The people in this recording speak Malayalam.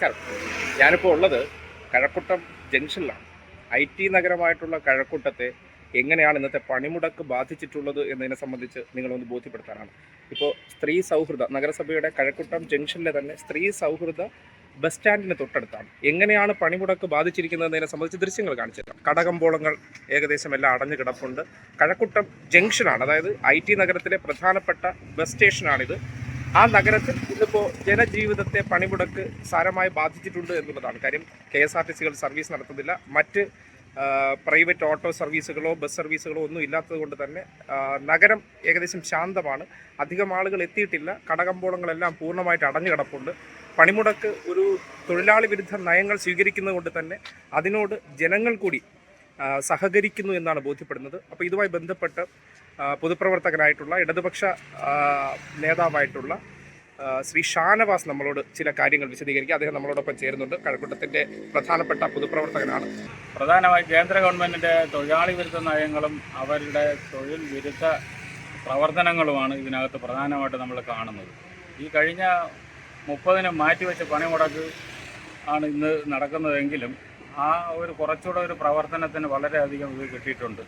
നമസ്കാരം. ഞാനിപ്പോൾ ഉള്ളത് കഴക്കൂട്ടം ജംഗ്ഷനിലാണ്. ഐ ടി നഗരമായിട്ടുള്ള കഴക്കൂട്ടത്തെ എങ്ങനെയാണ് ഇന്നത്തെ പണിമുടക്ക് ബാധിച്ചിട്ടുള്ളത് എന്നതിനെ സംബന്ധിച്ച് നിങ്ങളൊന്ന് ബോധ്യപ്പെടുത്താനാണ്. ഇപ്പോൾ സ്ത്രീ സൗഹൃദ നഗരസഭയുടെ കഴക്കൂട്ടം ജംഗ്ഷനിലെ തന്നെ സ്ത്രീ സൗഹൃദ ബസ് സ്റ്റാൻഡിന് തൊട്ടടുത്താണ്. എങ്ങനെയാണ് പണിമുടക്ക് ബാധിച്ചിരിക്കുന്നതെന്നതിനെ സംബന്ധിച്ച് ദൃശ്യങ്ങൾ കാണിച്ചിട്ടുണ്ട് കടകമ്പോളങ്ങൾ ഏകദേശം എല്ലാം അടഞ്ഞു കിടപ്പുണ്ട്. കഴക്കൂട്ടം ജംഗ്ഷനാണ് അതായത് ഐ ടി നഗരത്തിലെ പ്രധാനപ്പെട്ട ബസ് സ്റ്റേഷനാണിത്. ആ നഗരത്തിൽ ഇന്നിപ്പോൾ ജനജീവിതത്തെ പണിമുടക്ക് സാരമായി ബാധിച്ചിട്ടുണ്ട് എന്നുള്ളതാണ്. കാര്യം കെ എസ് ആർ ടി സികൾ സർവീസ് നടത്തുന്നില്ല. മറ്റ് പ്രൈവറ്റ് ഓട്ടോ സർവീസുകളോ ബസ് സർവീസുകളോ ഒന്നും ഇല്ലാത്തതുകൊണ്ട് തന്നെ നഗരം ഏകദേശം ശാന്തമാണ്. അധികം ആളുകൾ എത്തിയിട്ടില്ല. കടകമ്പോളങ്ങളെല്ലാം പൂർണമായിട്ട് അടഞ്ഞു കിടപ്പുണ്ട്. പണിമുടക്ക് ഒരു തൊഴിലാളി വിരുദ്ധ നയങ്ങൾ സ്വീകരിക്കുന്നത് കൊണ്ട് തന്നെ അതിനോട് ജനങ്ങൾ കൂടി സഹകരിക്കുന്നു എന്നാണ് ബോധ്യപ്പെടുന്നത്. അപ്പോൾ ഇതുമായി ബന്ധപ്പെട്ട് പൊതുപ്രവർത്തകനായിട്ടുള്ള ഇടതുപക്ഷ നേതാവായിട്ടുള്ള ശ്രീ ഷാനവാസ് നമ്മളോട് ചില കാര്യങ്ങൾ വിശദീകരിക്കുക. അദ്ദേഹം നമ്മളോടൊപ്പം ചേരുന്നുണ്ട്. കഴക്കൂട്ടത്തിന്റെ പ്രധാനപ്പെട്ട പൊതുപ്രവർത്തകനാണ്. പ്രധാനമായി കേന്ദ്ര ഗവൺമെന്റിന്റെ തൊഴിലാളി വിരുദ്ധ നയങ്ങളും അവരുടെ തൊഴിൽ വിരുദ്ധ പ്രവർത്തനങ്ങളുമാണ് ഇതിനകത്ത് പ്രധാനമായിട്ട് നമ്മൾ കാണുന്നത്. ഈ കഴിഞ്ഞ മുപ്പതിന് മാറ്റിവെച്ച പണിമുടക്ക് ആണ് ഇന്ന് നടക്കുന്നതെങ്കിലും ആ ഒരു കുറച്ചുകൂടെ ഒരു പ്രവർത്തനത്തിന് വളരെയധികം ഇത് കിട്ടിയിട്ടുണ്ട്.